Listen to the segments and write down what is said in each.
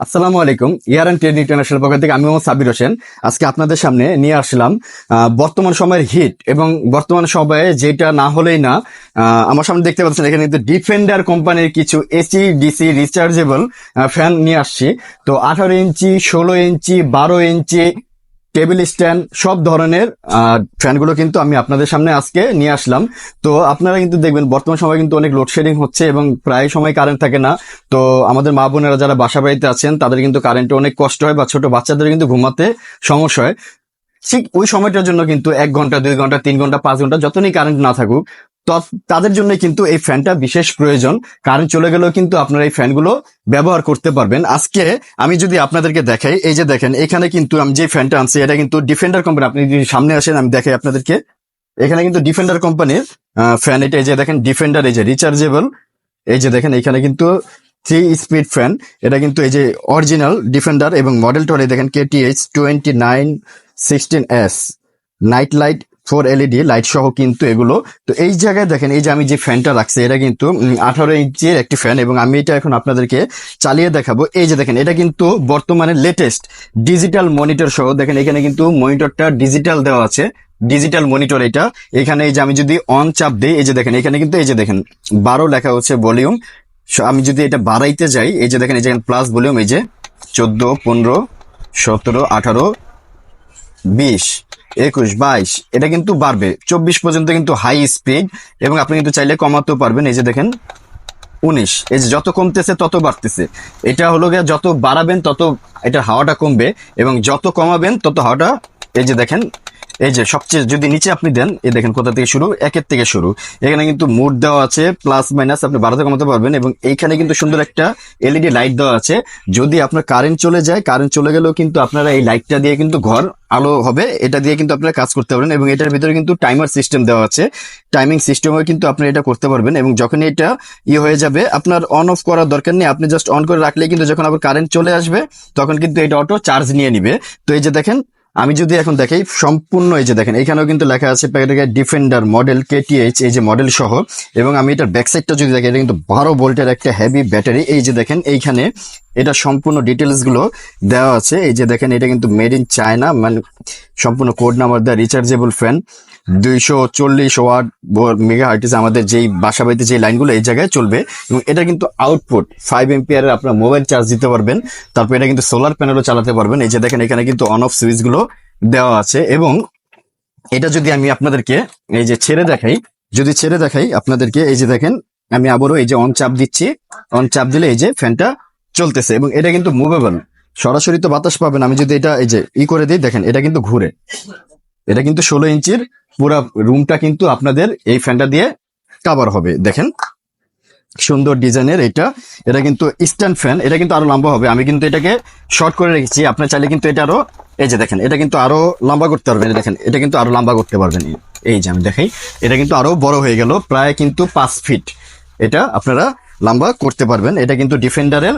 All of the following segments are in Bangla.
আসসালামু আলাইকুম, ইয়ার অ্যান্ড ট্রেড ইন্টারন্যাশনাল পক্ষ থেকে আমি সাবির হোসেন। আজকে আপনাদের সামনে নিয়ে আসলাম বর্তমান সময়ের হিট এবং বর্তমান সময়ে যেটা না হলেই না আমার সামনে দেখতে পাচ্ছেন এখানে কিন্তু ডিফেন্ডার কোম্পানির কিছু এসি ডিসি রিচার্জেবল ফ্যান নিয়ে আসছি। তো আঠারো ইঞ্চি, ষোলো ইঞ্চি, বারো ইঞ্চি টেবিল স্ট্যান্ড, সব ধরনের ফ্যানগুলো কিন্তু আমি আপনাদের সামনে আজকে নিয়ে আসলাম। তো আপনারা কিন্তু দেখবেন, বর্তমান সময় কিন্তু অনেক লোডশেডিং হচ্ছে এবং প্রায় সময় কারেন্ট থাকে না। তো আমাদের মা বোনেরা যারা বাসা বাড়িতে আছেন, তাদের কিন্তু কারেন্টে অনেক কষ্ট হয় বা ছোট বাচ্চাদের কিন্তু ঘুমাতে সমস্যা হয়। ঠিক ওই সময়টার জন্য কিন্তু এক ঘণ্টা, দুই ঘণ্টা, তিন ঘণ্টা, পাঁচ ঘণ্টা যতই কারেন্ট না থাকুক তাদের জন্য কিন্তু এই ফ্যানটা বিশেষ প্রয়োজন। কারেন্ট চলে গেলেও কিন্তু আপনারা এই ফ্যানগুলো ব্যবহার করতে পারবেন। আজকে আমি যদি আপনাদেরকে দেখাই, এই যে দেখেন, এখানে কিন্তু আমি যে ফ্যানটা আনছি, এটা কিন্তু ডিফেন্ডার কোম্পানি আপনি যদি সামনে আসেন, আমি দেখাই আপনাদেরকে। এখানে কিন্তু ডিফেন্ডার কোম্পানির ফ্যান। এটা এই যে দেখেন ডিফেন্ডার এই যে রিচার্জেবল এই যে দেখেন, এখানে কিন্তু থ্রি স্পিড ফ্যান এটা কিন্তু এই যে অরিজিনাল ডিফেন্ডার এবং মডেলটা দেখেন KTH twenty nine sixteen S night light four LED light সহ কিন্তু এগুলো। তো এই জায়গায় দেখেন, এই যে আমি যে ফ্যানটা রাখছি, এটা কিন্তু আঠারো ইঞ্চির একটি ফ্যান এবং আমি এটা এখন আপনাদেরকে চালিয়ে দেখাবো। এই যে দেখেন, এটা কিন্তু বর্তমানে লেটেস্ট ডিজিটাল মনিটর সহ। দেখেন, এখানে কিন্তু মনিটরটা ডিজিটাল দেওয়া আছে ডিজিটাল মনিটর এটা। এখানে এই যে আমি যদি অন চাপ দিই, এই যে দেখেন, এখানে কিন্তু এই যে দেখেন, বারো লেখা হচ্ছে ভলিউম আমি যদি এটা বাড়াইতে যাই, এই যে দেখেন, এই যে প্লাস ভলিউম এই যে চোদ্দ, পনেরো, সতেরো, আঠারো, বিশ। একুশ, বাইশ, এটা কিন্তু বাড়বে। চব্বিশ পর্যন্ত কিন্তু হাই স্পিড এবং আপনি কিন্তু চাইলে কমাতেও পারবেন। এই যে দেখেন, উনিশ। এই যে যত কমতেছে, তত বাড়তেছে। এটা হলো গিয়ে যত বাড়াবেন, তত এটা হাওয়াটা কমবে এবং যত কমাবেন, তত হাওয়াটা, এই যে দেখেন এই যে সবচেয়ে যদি নিচে আপনি দেন, এই দেখেন কোথা থেকে শুরু? একের থেকে শুরু। এখানে কিন্তু মুড দেওয়া আছে প্লাস মাইনাস আপনি বারোতে কমাতে পারবেন এবং এইখানে কিন্তু সুন্দর একটা এলইডি লাইট দেওয়া আছে। যদি আপনার কারেন্ট চলে যায় কারেন্ট চলে গেলেও কিন্তু আপনারা এই লাইটটা দিয়ে কিন্তু ঘর, আলো হবে, এটা দিয়ে কিন্তু আপনারা কাজ করতে পারবেন এবং এটার ভিতরে কিন্তু টাইমার সিস্টেম দেওয়া আছে। টাইমিং সিস্টেমও কিন্তু আপনি এটা করতে পারবেন এবং যখন এটা ইয়ে হয়ে যাবে, আপনার অন অফ করার দরকার নেই, আপনি জাস্ট অন করে রাখলে কিন্তু যখন আবার কারেন্ট চলে আসবে, তখন কিন্তু এটা অটো চার্জ নিয়ে নিবে। তো এই যে দেখেন আমি যদি এখন দেখাই সম্পূর্ণ এই যে দেখেন, এখানেও কিন্তু লেখা আছে প্যাকেটে ডিফেন্ডার মডেল কেটিএইচ এই যে মডেল সহ, এবং আমি এটার ব্যাকসাইডটা যদি দেখি, এটা কিন্তু বারো ভোল্টের একটা হেভি ব্যাটারি এই যে দেখেন, এইখানে এটা সম্পূর্ণ ডিটেলসগুলো দেওয়া আছে। এই যে দেখেন, এটা কিন্তু মেড ইন চায়না মানে সম্পূর্ণ কোড নাম্বার দেওয়া রিচার্জেবল ফ্যান দুইশো চল্লিশ ওয়াট মেগা হার্টিস আমাদের যেই বাসা বাড়িতে যে লাইনগুলো এই জায়গায় চলবে, এবং এটা কিন্তু আউটপুট ফাইভ এমপিয়ারের আপনার মোবাইল চার্জ দিতে পারবেন, তারপর এটা কিন্তু সোলার প্যানেলও চালাতে পারবেন। এই যে দেখেন, এখানে কিন্তু অন অফ সুইচগুলো দেওয়া আছে, এবং এটা যদি আমি আপনাদেরকে এই যে ছেড়ে দেখাই, যদি ছেড়ে দেখাই আপনাদেরকে, এই যে দেখেন, আমি আবারও এই যে অন চাপ দিচ্ছি অন চাপ দিলে এই যে ফ্যানটা চলতেছে, এবং এটা কিন্তু মুভেবল সরাসরি তো বাতাস পাবেন, আমি যদি এটা এই যে ই করে দিই, দেখেন, এটা কিন্তু ঘুরে। এটা কিন্তু ষোলো ইঞ্চির পুরো রুমটা কিন্তু আপনাদের এই ফ্যানটা দিয়ে কাভার হবে। দেখেন, সুন্দর ডিজাইনের এটা এটা কিন্তু স্ট্যান্ড ফ্যান এটা কিন্তু আরও লম্বা হবে। আমি কিন্তু এটাকে শর্ট করে রেখেছি। আপনার চাইলে কিন্তু এটা আরও, এই যে দেখেন, এটা কিন্তু আরও লম্বা করতে পারবেন। দেখেন, এটা কিন্তু আরও লম্বা করতে পারবেন। এই যে আমি দেখাই, এটা কিন্তু আরও বড় হয়ে গেল, প্রায় কিন্তু পাঁচ ফিট এটা আপনারা লম্বা করতে পারবেন। এটা কিন্তু ডিফেন্ডারের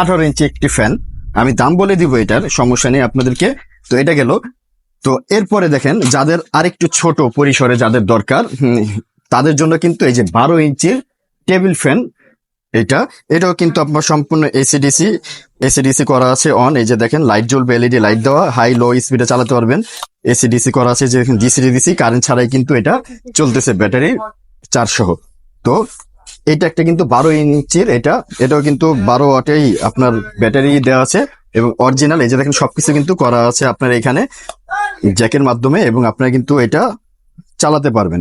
আঠারো ইঞ্চি একটি ফ্যান আমি দাম বলে দিব এটার, সমস্যা নেই আপনাদেরকে। তো এটা গেল তো এরপরে দেখেন, যাদের আরেকটু ছোট পরিসরে যাদের দরকার তাদের জন্য কিন্তু এই যে বারো ইঞ্চির টেবিল ফ্যান, এটা, এটাও কিন্তু আপনার সম্পূর্ণ এসিডিসি এসিডিসি করা আছে অন এই যে দেখেন লাইট জ্বলবে এলইডি লাইট দেওয়া হাই লো স্পিডে চালাতে পারবেন। এসিডিসি করা আছে, যে ডিসি ডিসি কারেন্ট ছাড়াই কিন্তু এটা চলতেছে, ব্যাটারি সহ তো এটা একটা কিন্তু বারো ইঞ্চির, এটা, এটাও কিন্তু বারো ওয়াটেই আপনার ব্যাটারি দেওয়া আছে, এবং অরিজিনাল এই যে দেখেন, সবকিছু কিন্তু করা আছে আপনার এখানে। জ্যাকের মাধ্যমে এবং আপনারা কিন্তু এটা চালাতে পারবেন।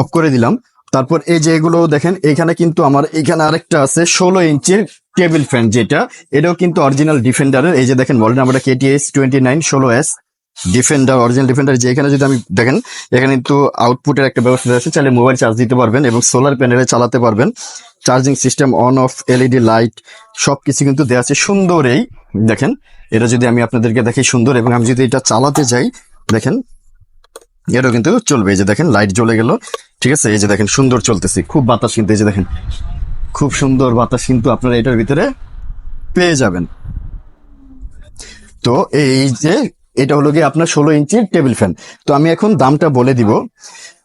অফ করে দিলাম। তারপর এই যে এগুলো দেখেন, এখানে কিন্তু আমার এখানে আরেকটা আছে ষোলো ইঞ্চির টেবিল ফ্যান যেটা। এটাও কিন্তু অরিজিনাল ডিফেন্ডারের। এই যে দেখেন মডেল নাম্বারটা কেটিএস টোয়েন্টি নাইন ষোলো এস ডিফেন্ডার, অরিজিনাল ডিফেন্ডার যে এখানে যদি আমি দেখেন, এখানে কিন্তু আউটপুটের একটা ব্যবস্থা আছে। চাইলে মোবাইল চার্জ দিতে পারবেন এবং সোলার প্যানেলে চালাতে পারবেন। Charging system on off LED light সব কিছু কিন্তু দেওয়া আছে সুন্দর এই দেখেন, এটা যদি আমি আপনাদেরকে দেখি সুন্দর এবং আমি যদি এটা চালাতে যাই, দেখেন, এটাও কিন্তু চলবে। এই যে দেখেন লাইট জ্বলে গেল। ঠিক আছে, এই যে দেখেন, সুন্দর চলতেছে। খুব বাতাস কিন্তু এই যে দেখেন, খুব সুন্দর বাতাস কিন্তু আপনারা এটার ভিতরে পেয়ে যাবেন। তো এই যে, এটা হলো গিয়ে আপনার ষোলো ইঞ্চির টেবিল ফ্যান। তো আমি এখন দামটা বলে দিব।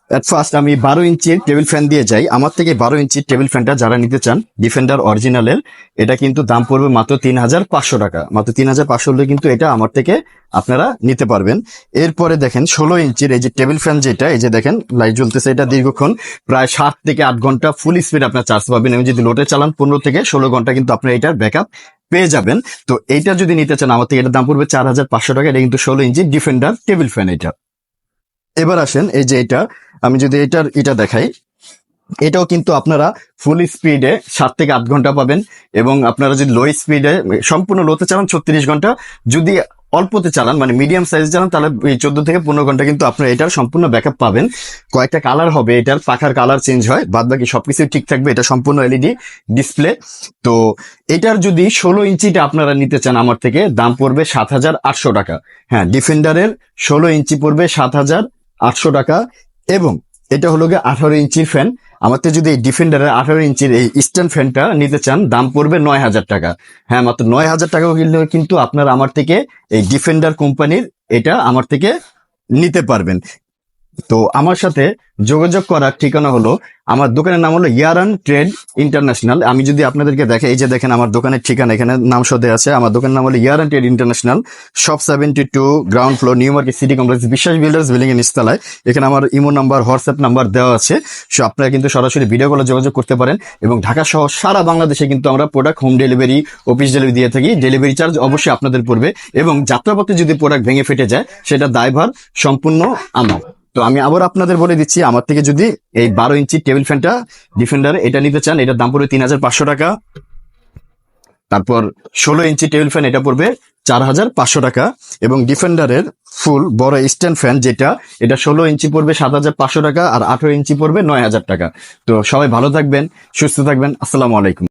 ফার্স্ট আমি বারো ইঞ্চির টেবিল ফ্যান দিয়ে যাই। আমার থেকে বারো ইঞ্চির টেবিল ফ্যানটা যারা নিতে চান ডিফেন্ডার অরিজিনালের এটা কিন্তু দাম পড়বে মাত্র তিন হাজার পাঁচশো টাকা। মাত্র তিন হাজার পাঁচশো হলে কিন্তু এটা আমার থেকে আপনারা নিতে পারবেন। এরপরে দেখেন, ষোলো ইঞ্চির এই যে টেবিল ফ্যান যেটা, এই যে দেখেন লাইট জ্বলতেছে। এটা দীর্ঘক্ষণ, প্রায় সাত থেকে আট ঘণ্টা ফুল স্পিড আপনার চার্জ পাবেন। এবং যদি লোডে চালান, পনেরো থেকে ষোলো ঘণ্টা কিন্তু আপনার এটার ব্যাকআপ পেয়ে যাবেন। তো এইটা যদি নিতে চান, আমার থেকে এটার দাম পড়বে চার হাজার পাঁচশো টাকা। এটা কিন্তু ষোলো ইঞ্চি ডিফেন্ডার টেবিল ফ্যান এটা। এবার আসেন, এই যে এটা, আমি যদি এটার, এটা দেখাই। এটাও কিন্তু আপনারা ফুল স্পিডে সাত থেকে আট ঘণ্টা পাবেন এবং আপনারা যদি লো স্পিডে সম্পূর্ণ লোতে চালান ছত্রিশ ঘণ্টা, যদি অল্পতে চালান মানে মিডিয়াম সাইজ চালান, তাহলে চোদ্দ থেকে পনেরো ঘণ্টা কিন্তু আপনারা এটার সম্পূর্ণ ব্যাকআপ পাবেন। কয়েকটা কালার হবে এটার, পাখার কালার চেঞ্জ হয় বাদ বাকি সবকিছু ঠিক থাকবে, এটা সম্পূর্ণ এলইডি ডিসপ্লে তো এটার যদি ষোলো ইঞ্চিটা আপনারা নিতে চান আমার থেকে, দাম পড়বে সাত হাজার আটশো টাকা। হ্যাঁ ডিফেন্ডারের ষোলো ইঞ্চি পড়বে সাত হাজার আটশো টাকা এবং এটা হলো গিয়ে আঠারো ইঞ্চির ফ্যান আমাদের যদি এই ডিফেন্ডারের আঠারো ইঞ্চির এই স্ট্যান্ড ফ্যানটা নিতে চান, দাম পড়বে নয় হাজার টাকা। হ্যাঁ মাত্র নয় হাজার টাকা কিনলে কিন্তু আপনার আমার থেকে এই ডিফেন্ডার কোম্পানির এটা আমার থেকে নিতে পারবেন। তো আমার সাথে যোগাযোগ করার ঠিকানা হলো, আমার দোকানের নাম হলো ইয়ারান ট্রেড ইন্টারন্যাশনাল। আমি যদি আপনাদেরকে দেখে, এই যে দেখেন আমার দোকানের ঠিকানা, এখানে নাম সদে আছে। আমার দোকানের নাম হলো Yaran trade international, shop seventy two, ground floor, New Market City Complex, Biswas builders building এর নিচতলায়। এখানে আমার ইমো নাম্বার, হোয়াটসঅ্যাপ নাম্বার দেওয়া আছে। সো আপনারা কিন্তু সরাসরি ভিডিও কলে যোগাযোগ করতে পারেন এবং ঢাকা সহ সারা বাংলাদেশে কিন্তু আমরা product home delivery office delivery দিয়ে থাকি। ডেলিভারি চার্জ অবশ্যই আপনাদের পড়বে এবং যাত্রাপথে যদি প্রোডাক্ট ভেঙে ফেটে যায়, সেটা দায়ভার সম্পূর্ণ আমার। তো আমি আবার আপনাদের বলে দিচ্ছি, আমার থেকে যদি এই বারো ইঞ্চি টেবিল ফ্যানটা ডিফেন্ডার এটা নিতে চান, এটার দাম পড়বে তিন হাজার পাঁচশো টাকা। তারপর ষোলো ইঞ্চি টেবিল ফ্যান এটা পড়বে চার হাজার পাঁচশো টাকা। এবং ডিফেন্ডারের ফুল বড় স্ট্যান্ড ফ্যান যেটা, এটা ষোলো ইঞ্চি পড়বে সাত হাজার পাঁচশো টাকা আর আঠেরো ইঞ্চি পড়বে নয় হাজার টাকা। তো সবাই ভালো থাকবেন, সুস্থ থাকবেন, আসসালামু আলাইকুম।